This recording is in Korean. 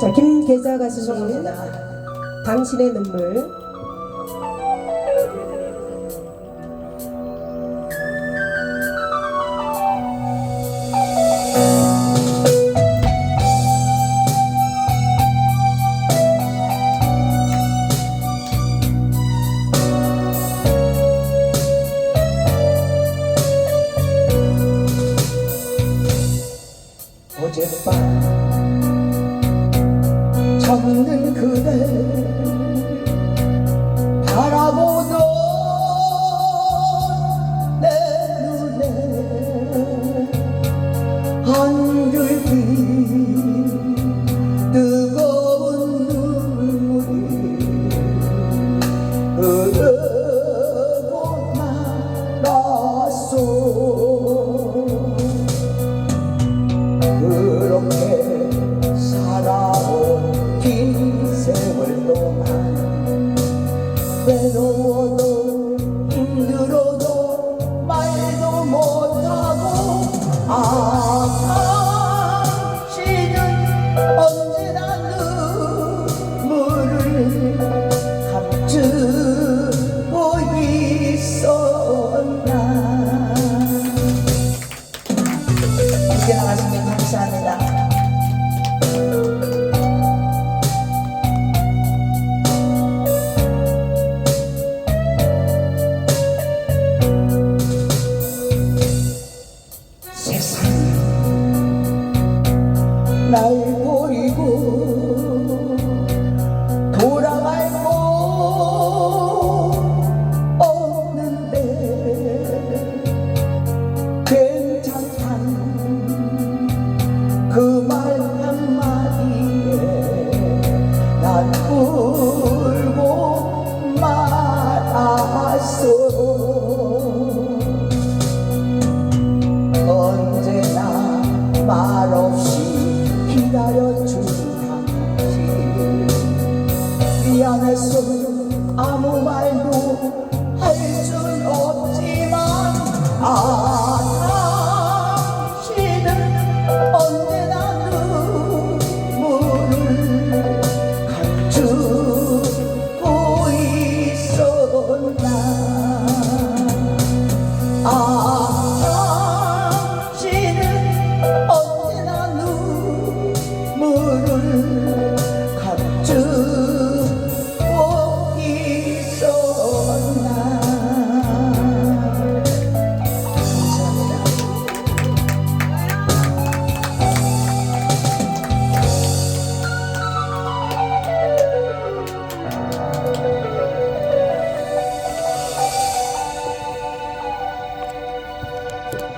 자, 김계자 가수님, 당신의 눈물. 어젯밤 찾는 그대 외로워도 힘들어도 말도 못하고 아 당신은 언제나 눈물을 감추고 있었나 이제 나가시면 감사합니다. 버리고